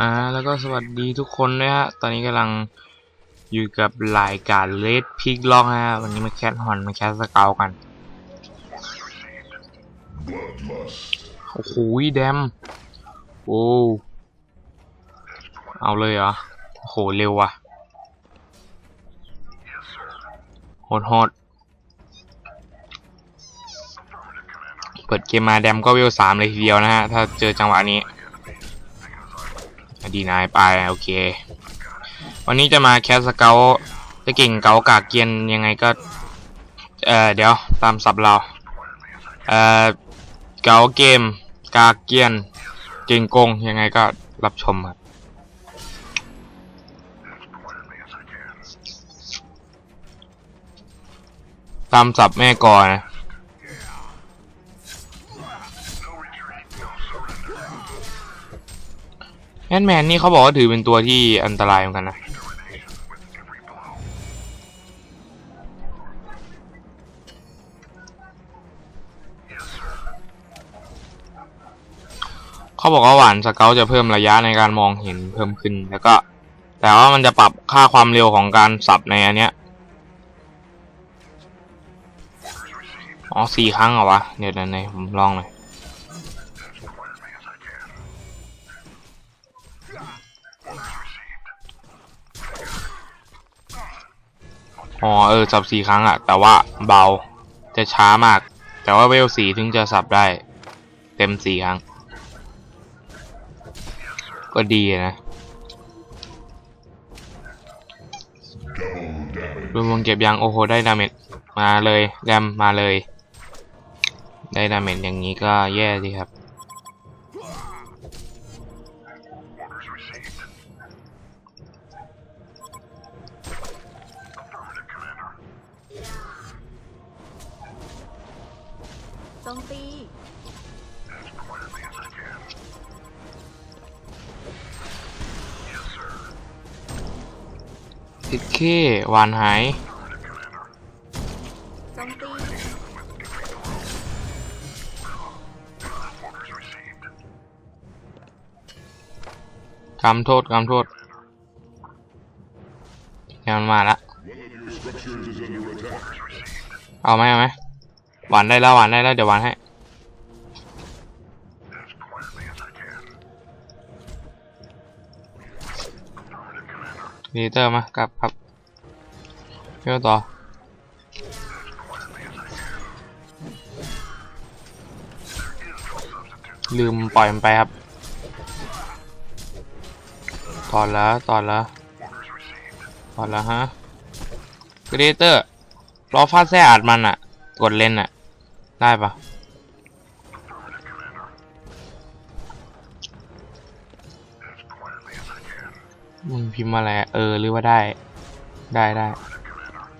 อ่าแล้วก็สวัสดีทุกคนด้วยฮะ ตอนนี้กำลังอยู่กับรายการเลดพิกล็อกฮะ วันนี้มาแคทฮอนมาแคทสเกลกัน โอ้โหแดม โอ้เอาเลยเหรอ โอ้โห เร็วว่ะโหดโหดเปิดเกมมาแดมก็เวลสามเลยทีเดียวนะฮะ ถ้าเจอจังหวะนี้ ดีนายไปโอเค วันนี้จะมาแคสเกลจะเก่งเกากากเกียนยังไงก็เออเดี๋ยวตามสับเราเออเกาเกมกากเกียน เก่งโกงยังไงก็รับชมครับตามสับแม่ก่อนนะ แอนแมนนี่เขาบอกว่าถือเป็นตัวที่อันตรายเหมือนกันนะเขาบอกว่าหวานสเกลจะเพิ่มระยะในการมองเห็นเพิ่มขึ้น แล้วก็ แต่ว่ามันจะปรับค่าความเร็วของการสับในอันเนี้ยอ๋อสี่ครั้งเหรอวะ เดี๋ยวไหนๆผมลองหน่อย อ๋อเออสับสี่ครั้งอะแต่ว่าเบาจะช้ามาก แต่ว่าเวลสี่ถึงจะสับได้ เต็มสี่ครั้ง ก็ดีนะรวมวงเก็บยังโอ้โหได้ดาเมจมาเลยแรมมาเลย ได้ดาเมจอย่างนี้ก็แย่สิครับ ติดเค หวานหายจมตีกำโทษกำโทษเดี๋ยวมันมาละ เอาไหมเอาไหมหวานได้แล้วหวานได้แล้วเดี๋ยวหวานให้ ดีเตอร์มากลับครับเที่ยวต่อลืมปล่อยมันไปครับตอนแล้วตอนแล้วตอนแล้วฮะกรีเตอร์รอฟาดแซ่อัดมันอะกดเล่นอะได้ปะ มึงพิมพ์มาแล้วเออหรือว่าได้ ได้ได้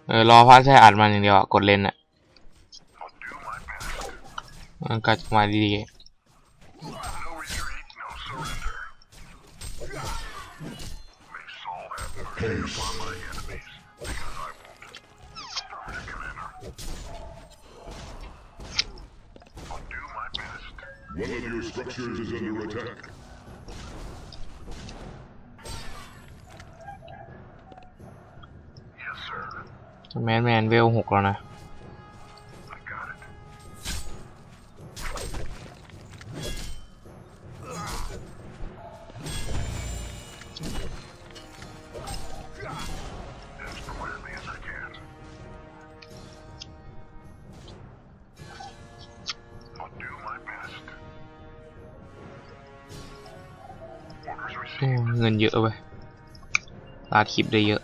เออ รอฟาดแซ่อัดมันอย่างเดียวอะกดเลนอะมันก็จะมาดีๆ One of your structures is under attack. แมนแมนเวลหกแล้วนะเงินเยอะเว้ยลาดคลิปได้เยอะ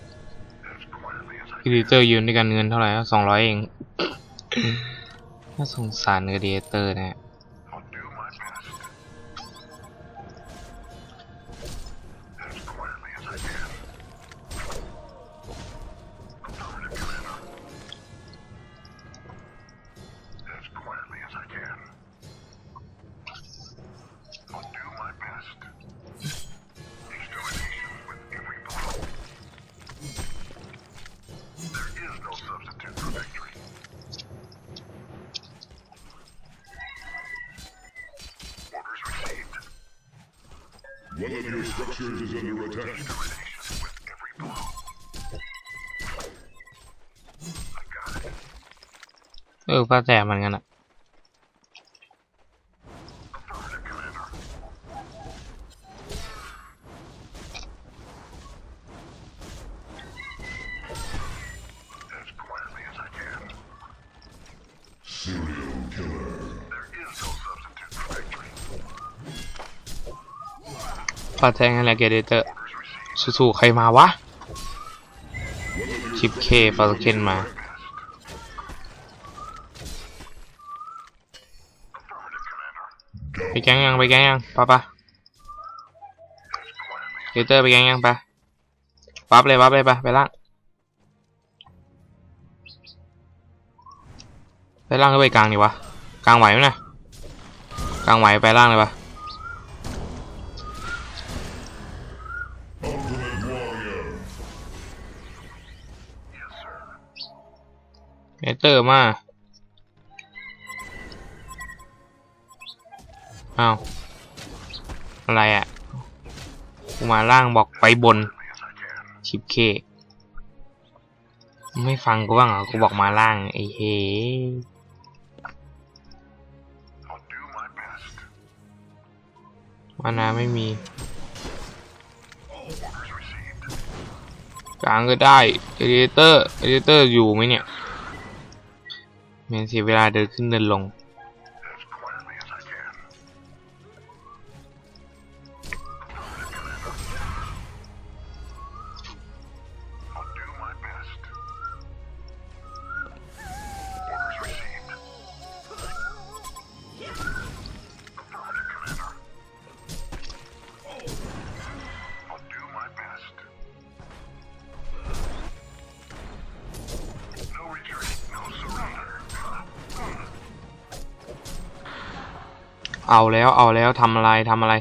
ครีเอเตอร์ยืนด้วยกันเงินเท่าไหร่สองร้อยเอง น่าสงสารครีเอเตอร์นะ One of your structures is under attack. With เออป้าแจกมันกันอะาแทงนั่นแหละเกเดเตอร์สู้ๆใครมาวะชิปเคปาสเคนมา ไปแกงยัง ไปแกงยังปะปะเดเตอร์ไปแกงยังปะปั๊บเลยปั๊บเลยปะไปล่าง ไปล่างก็ไปกลางดีวะ กลางไหวไหมนะกลางไหวไปล่างเลยปะ เดเตอร์มาอ้าวอะไรอะ่ะกูมาล่างบอกไปบนชิปเคไม่ฟังกูบ้างเหรอ กูบอกมาล่าง ไอ้เฮ้มานาไม่มี กลางก็ได้เอเดเตอร์เอเดเตอร์อยู่ไหมเนี่ย เมนเสียเวลาเดินขึ้นเดินลง เอาแล้วเอาแล้วทำอะไรทำอะไร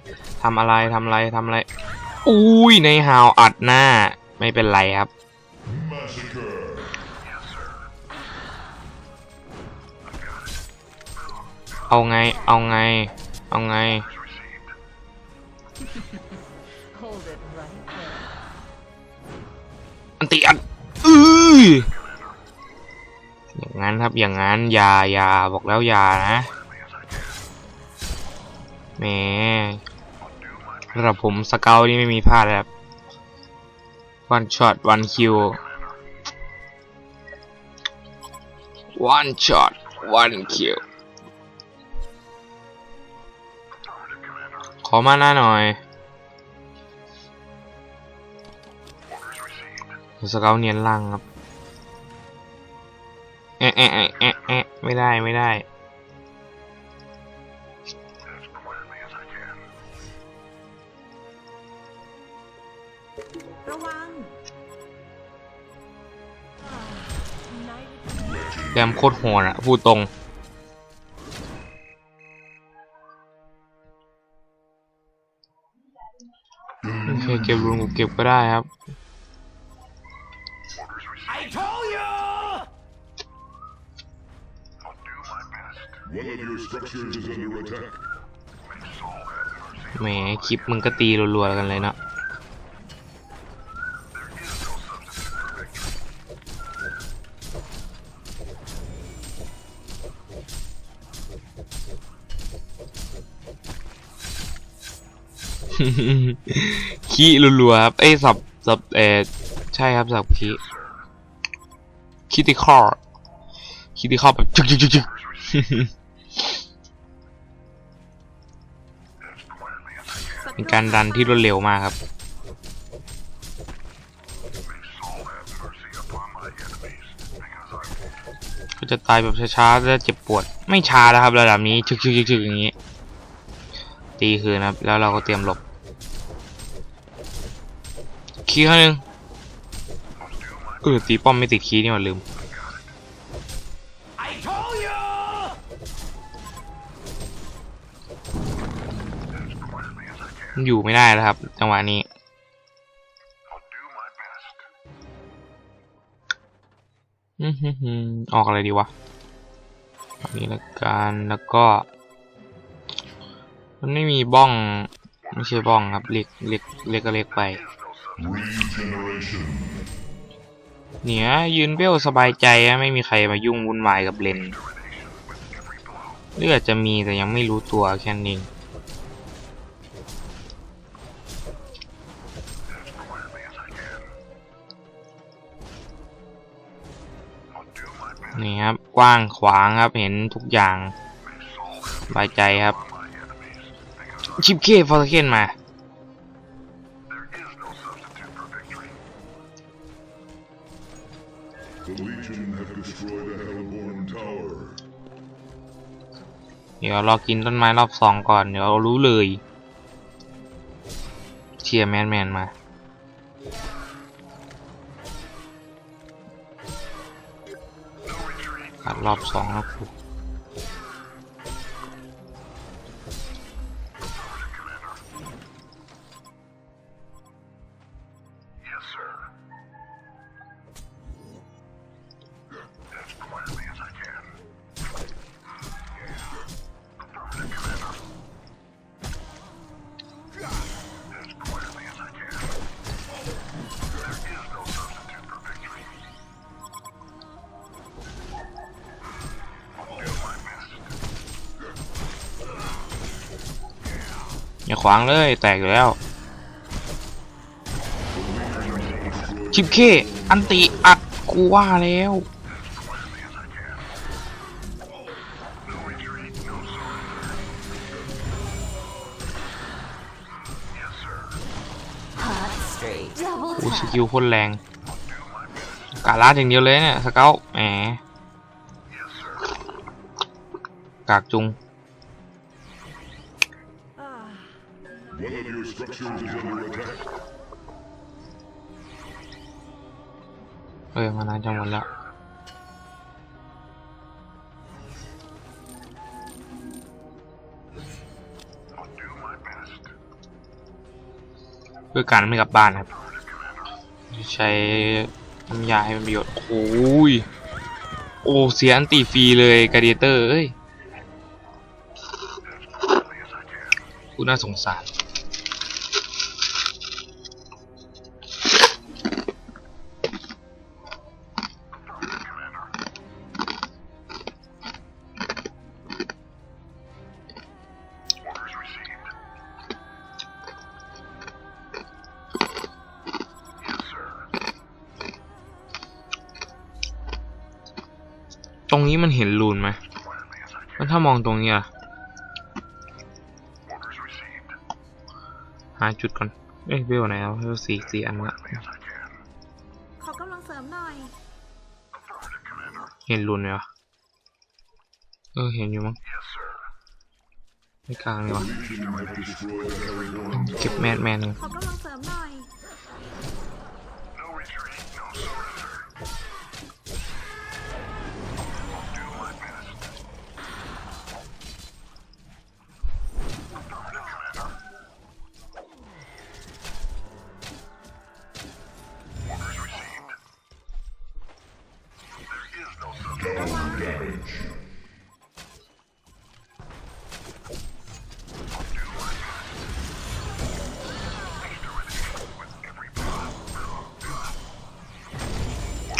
ทำอะไรทำอะไรทำอะไร อุ้ยในฮาวอัดหน้า ไม่เป็นไรครับ เอาไงเอาไง เอาไง อันติอันอืออย่างนั้นครับอย่างนั้นอย่าอย่าบอกแล้วอย่านะ แหมระดับผมสเกลนี่ไม่มีพลาดครับ one shot one kill one shot one kill ขอมาหน้าหน่อยสเกลเนียนล่างครับ แอะแอะแอะแอะแอะไม่ได้ไม่ได้ แรมโคตรโหดอะพูดตรง โอเคเก็บรูนกูเก็บก็ได้ครับ One of your structures is under attack. แหมคลิปมึงก็ตีรัวๆกันเลยเนาะ ขี้รัวๆครับเอ้สับสับเออใช่ครับสับขี้คิติคอร์คิติคอร์แบบจึกจึกจึกจึกเป็นการดันที่รวดเร็วมากครับก็จะตายแบบช้าๆและเจ็บปวด ไม่ช้านะครับ ระดับนี้ชึกชึกชึกชึกอย่างนี้ ตีคืนครับ แล้วเราก็เตรียมหลบ คีย์ข้างหนึ่งเออตีป้อมไม่ติดคีย์นี่หว่าลืมอยู่ไม่ได้แล้วครับ จังหวะนี้อืมฮึ่มฮึ่มออกอะไรดีวะอันนี้ละกันแล้วก็ มันไม่มีบ้อง ไม่ใช่บ้องครับ เล็กเล็กเล็กก็เล็กไป เนี่ยยืนเบลสบายใจไม่มีใครมายุ่งวุ่นวายกับเลนเลือดจะมีแต่ยังไม่รู้ตัวแค่นั้นเองนี่ครับ กว้างขวางครับเห็นทุกอย่างสบายใจครับ ชิปเคฟอร์เคนมา เดี๋ยวรอกินต้นไม้รอบสองก่อน เดี๋ยวรู้เลย เชียร์แมนแมนมาขัดรอบสองแล้วกู อย่าขวางเลยแตกอยู่แล้วชิปเคอันติอัดกูว่าแล้วโอ้สกิลคนแรงกาลาดอย่างเดียวเลยเนี่ยสเกลแหมกากจุง One of your structures is under attack. เออมานานจังหมดแล้วเพื่อการไม่กลับบ้านครับ ใช้น้ำยาให้เป็นประโยชน์โอ้ยโอ้เสียอันตีฟรีเลยกาเดียเตอร์เอ้ยกูน่าสงสาร รงนี้มันเห็นรูนไหมแล้วถ้ามองตรงนี้อะหาจุดก่อน เอ้ยเบลไหนเอาเบลสี่สี่อันละขอกำลังเสริมหน่อย เห็นรูนไหมวะ เออ เห็นอยู่มั้งไม่กลางเลยวะ Legion have destroyed a Hellborn เก็บแมนแมนก่อนขอกำลังเสริมหน่อย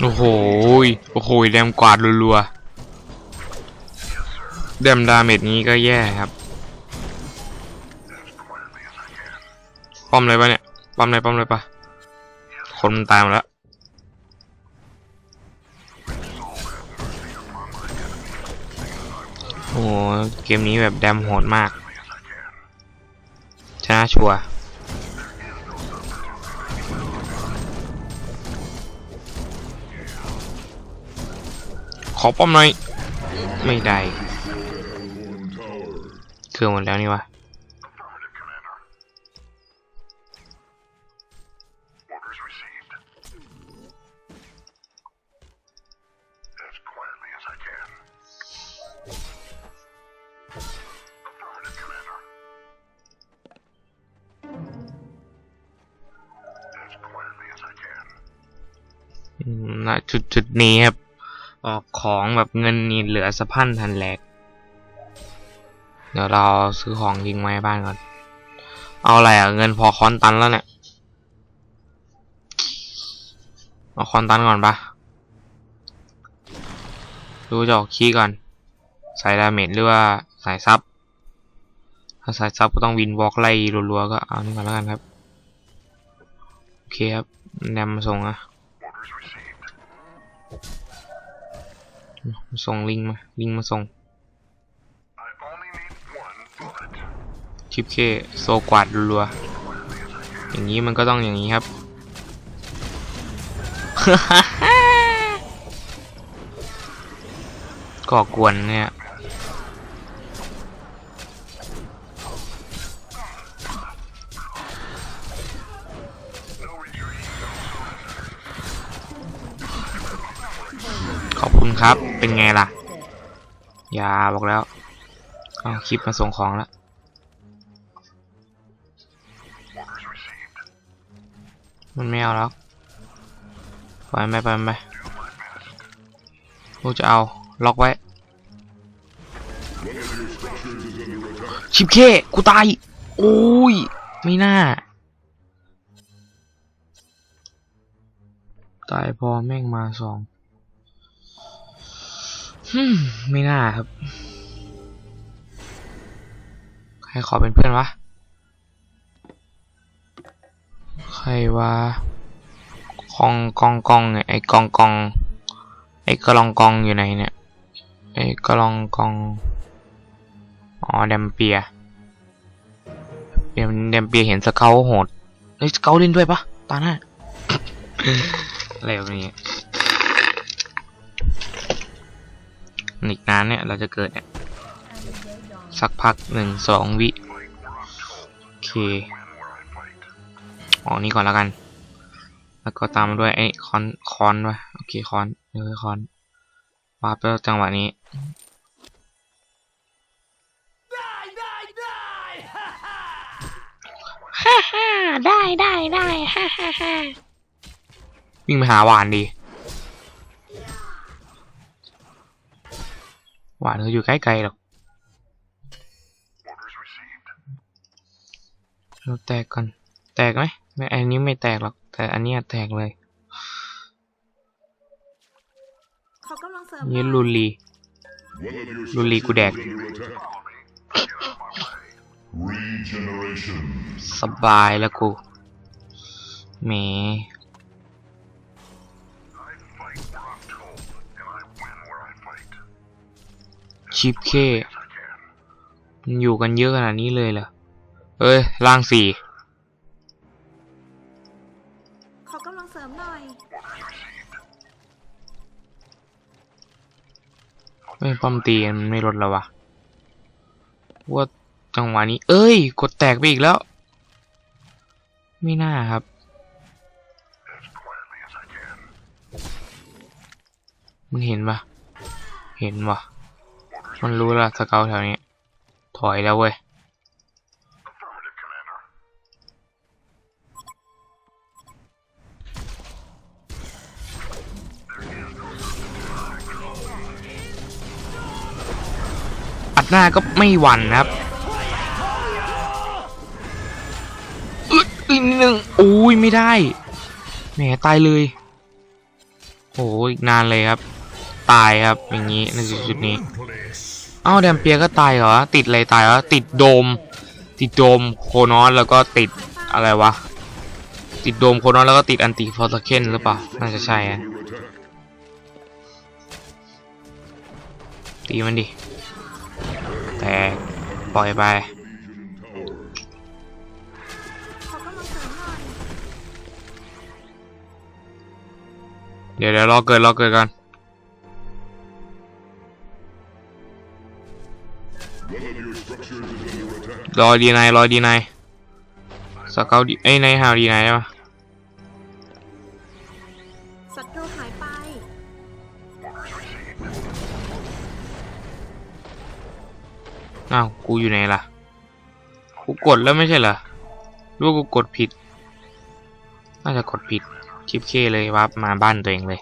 โอ้โหยโอ้โห แดมกวาดรัวๆ แดมดาเมจนี้ก็แย่ครับ ป้อมเลยปะเนี่ย ป้อมเลยป้อมเลยปะคนมันตายหมดแล้ว โอ้โหเกมนี้แบบแดมโหดมาก ชนะชัวขอป้อมหน่อย ไม่ได้ เครื่องหมดแล้วนี่วะ ณจุดจุดนี้ครับ ออกของแบบเงินนี่เหลือสะพันทันแหลก เดี๋ยวเราซื้อของยิงไว้บ้านก่อน เอาอะไรอะเงินพอคอนตันแล้วเนี่ยเอาคอนตันก่อนปะดูจะออกคีย์ก่อนใส่ดาเมจหรือว่าสายซับถ้าสายซับก็ต้องวินวอล์กไล่รัวๆก็เอานี่ก่อนแล้วกันครับ โอเคครับแนมมาส่งอะ ส่งลิงมา ลิงมาส่งชิปเคโซกวาดรัวอย่างนี้มันก็ต้องอย่างนี้ครับ ก่อกวนเนี่ย คุณครับ เป็นไงล่ะอย่าบอกแล้ว เอาคลิปมาส่งของแล้วมันไม่เอาแล้วปล่อยมันไปปล่อยมันไปกูจะเอา ล็อกไว้ ชิปเคกูตาย โอ้ย ไม่น่า ตายพอแม่งมาสอง ไม่น่าครับ ใครขอเป็นเพื่อนวะ ใครว่าคองกองกองเนี่ยไอ้กองกอง ไอ้กระลองกองอยู่ไหนเนี่ย ไอ้กระลองกอง อ๋อแดมเปียเดมแดมเปียเห็นสเกลโหดเฮ้ยสเกลเล่นด้วยปะตาหน้าอะไรแบบนี้ อีกนานเนี่ยเราจะเกิดเนี่ยสักพักหนึ่งสองวิโอเคอ๋อนี่ก่อนแล้วกัน แล้วก็ตามมาด้วยไอ้คอนคอนวะโอเคคอนเออคอนวาร์ปแล้วจังหวะนี้ฮ่าฮ่าได้ได้ได้ฮ่าฮ่าฮ่าวิ่งไปหาหวานดี หวานเขาอยู่ใกล้ๆหรอกเราแตกก่อน แตกไหมไม่อันนี้ไม่แตกหรอก แต่อันเนี้ยแตกเลยขอกำลังเสริมนี่หน่อยลูลี One of your Luli structures Kudak. is under attack. Regeneration. สบายแล้วกูแหม ชิปเคมันอยู่กันเยอะขนาดนี้เลยเหรอ เอ้ยล่างสี่ขอกำลังเสริมหน่อย ไม่ป้อมตีมันไม่ลดแล้ววะว่าจังหวะนี้ เอ้ย กดแตกไปอีกแล้ว ไม่น่าครับมึงเห็นปะเห็นวะ มันรู้ละสเกลแถวนี้ ถอยแล้วเว้ยอัดหน้าก็ไม่หวั่นนะครับอึดอีกนิดนึงโอ้ยไม่ได้แหมตายเลยโอ้อีกนานเลยครับ ตายครับอย่างนี้ในจุดนี้ เอ้าแดมเปียก็ตายเหรอ ติดอะไรตายเหรอติดโดม ติดโดมโคนอสแล้วก็ติดอะไรวะ ติดโดมโคนอสแล้วก็ติดอันติฟอร์สเคนหรือเปล่า น่าจะใช่อะตีมันดิ แต่ปล่อยไปเดี๋ยวเดี๋ยวรอเกิดรอเกิดก่อน รอดีนายรอดีนายสเกลดีเอ้ยนายหาวดีนายได้ปะศัตรูหายไปอ้าวกูอยู่ไหนล่ะกูกดแล้วไม่ใช่เหรอหรู้ว่ากูกดผิด น่าจะกดผิดชิปเคเลยวาร์ปมาบ้านตัวเองเลย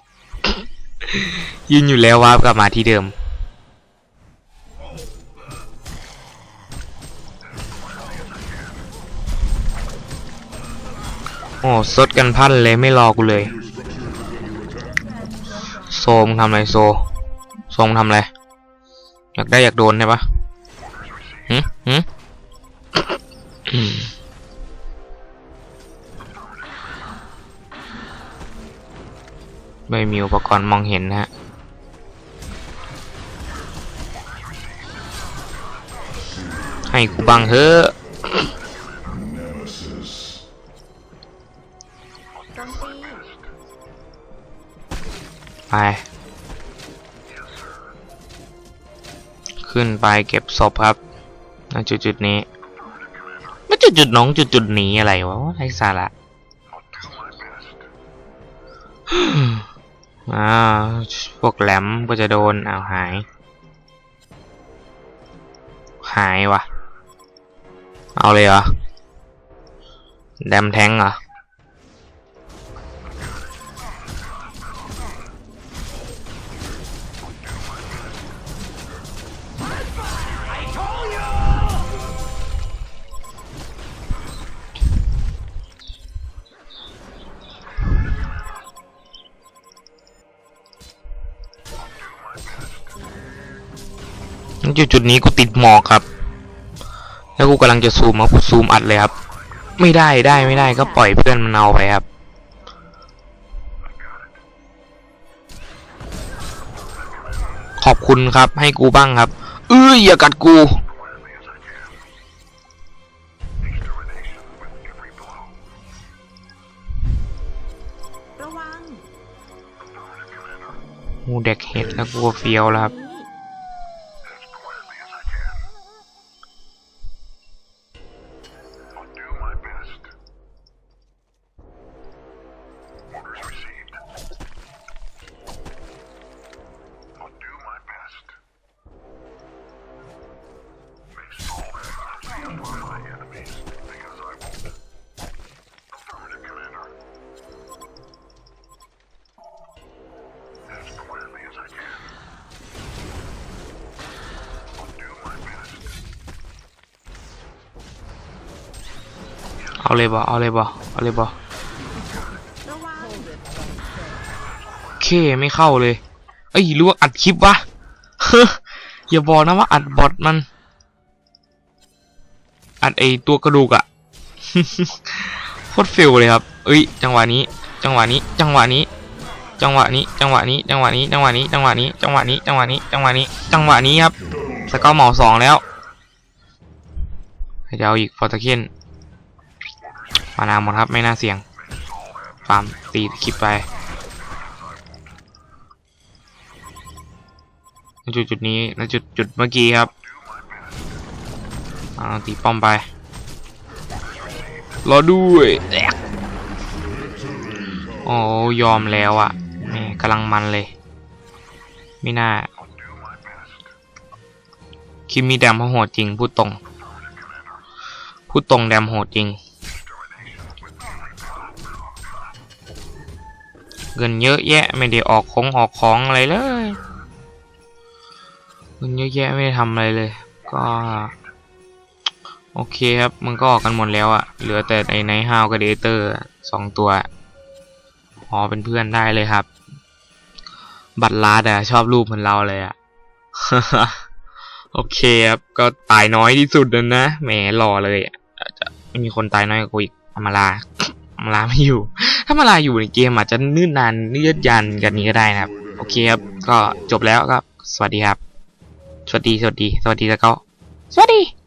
ยืนอยู่แล้ววาร์ปกลับมาที่เดิม โอ้ซดกันพันเลยไม่รอกูเลย โซมทำไรโซโซมทำไรอยากได้อยากโดนใช่ปะหืมหืมไม่มีอุปกรณ์มองเห็นนะฮะให้กูบังเถอะ ไป ขึ้นไปเก็บศพครับณจุดจุดนี้ไม่จุดจุดน้องจุดจุดๆนี้อะไรวะไร้สาระอ้าวพวกแหลมก็จะโดนอ้าวหาย หายวะเอาเลยเหรอ แดมแทงเหรอ จุดจุดๆนี้กูติดหมอกครับ แล้วกูกำลังจะซูมมากูซูมอัดเลยครับ ไม่ได้ได้ไม่ได้ก็ปล่อยเพื่อนมันเอาไปครับ ขอบคุณครับ ให้กูบ้างครับ เอ้ยอย่ากัดกูระวังกูเด็กเห็ดแล้วกูก็เฟี้ยวแล้วครับ เอาเลยบ่เอาเลยบ่เอาเลยบ่ระวังเคไม่เข้าเลยเอ้ยรู้ว่าอัดคลิปวะอย่าบอกนะว่าอัดบอทมัน อัดไอตัวกระดูกอะโคตรเฟลเลยครับ เอ้ย จังหวะนี้ จังหวะนี้ จังหวะนี้ จังหวะนี้ จังหวะนี้ จังหวะนี้ จังหวะนี้ จังหวะนี้ จังหวะนี้ จังหวะนี้ จังหวะนี้ จังหวะนี้ครับสเกลเหมาสองแล้วให้จะเอาอีกฟอร์ตเคน มานาหมดครับไม่น่าเสี่ยงฟาร์มตีคลิปไปจุดจุดนี้ณจุดจุดเมื่อกี้ครับเอาตีป้อมไป รอด้วยอ๊กโอ้ยอมแล้วอะ่ะแม่กำลังมันเลย ไม่น่า คิมมีแดมโหดจริง พูดตรง พูดตรงแดมโหดจริง เงินเยอะแยะไม่ได้ออกของออกของอะไรเลยเงินเยอะแยะไม่ได้ทำอะไรเลย ก็โอเคครับมันก็ออกกันหมดแล้วอะเหลือแต่ไอ้ไนท์ฮาวกับเดเตอร์สองตัวพอเป็นเพื่อนได้เลยครับ บัตรลาดอะชอบรูปเหมือนเราเลยอะโอเคครับ ก็ตายน้อยที่สุดแล้วนะแหมหล่อเลยอะจะไม่มีคนตายน้อยกว่ากูอีกอมาลา มาลาไม่อยู่ ถ้ามาลาอยู่ในเกมอาจจะนื่นนานเนืดยันกันนี้ก็ได้นะครับ โอเคครับ ก็จบแล้วก็สวัสดีครับ สวัสดี สวัสดี สวัสดีแล้วก็ สวัสดี